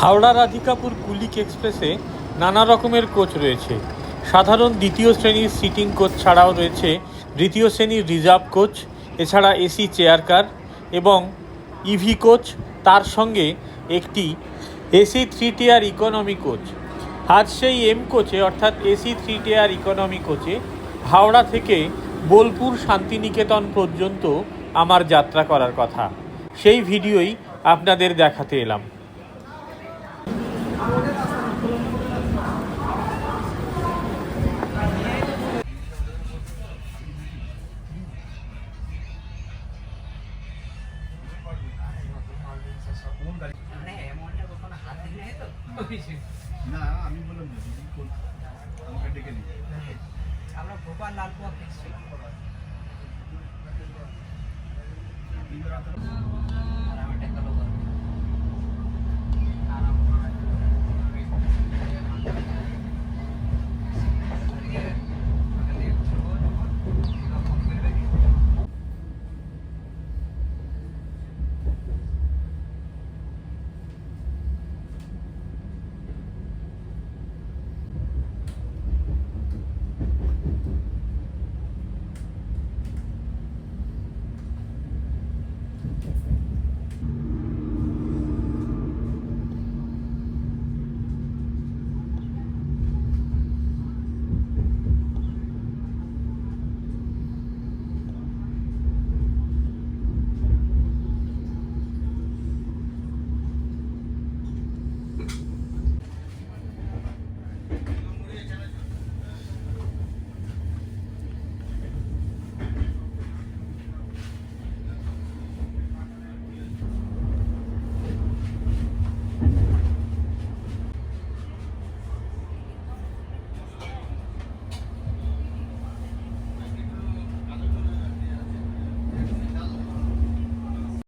হাওড়া রাধিকাপুর কুলিক এক্সপ্রেসে নানা রকমের কোচ রয়েছে। সাধারণ দ্বিতীয় শ্রেণির সিটিং কোচ ছাড়াও রয়েছে দ্বিতীয় শ্রেণির রিজার্ভ কোচ, এছাড়া এসি চেয়ার কার এবং ইভি কোচ, তার সঙ্গে একটি AC three tier economy coach. আজ সেই এম কোচে, অর্থাৎ এসি থ্রি টিয়ার ইকোনমি কোচে, হাওড়া থেকে বোলপুর শান্তিনিকেতন পর্যন্ত আমার যাত্রা করার কথা। সেই ভিডিওই আপনাদের দেখাতে এলাম। না আমি বললাম যে দিদি কোন আমাকে ডেকে নিয়ে আমরা ভোপাল লালপুয়া ফিক্সড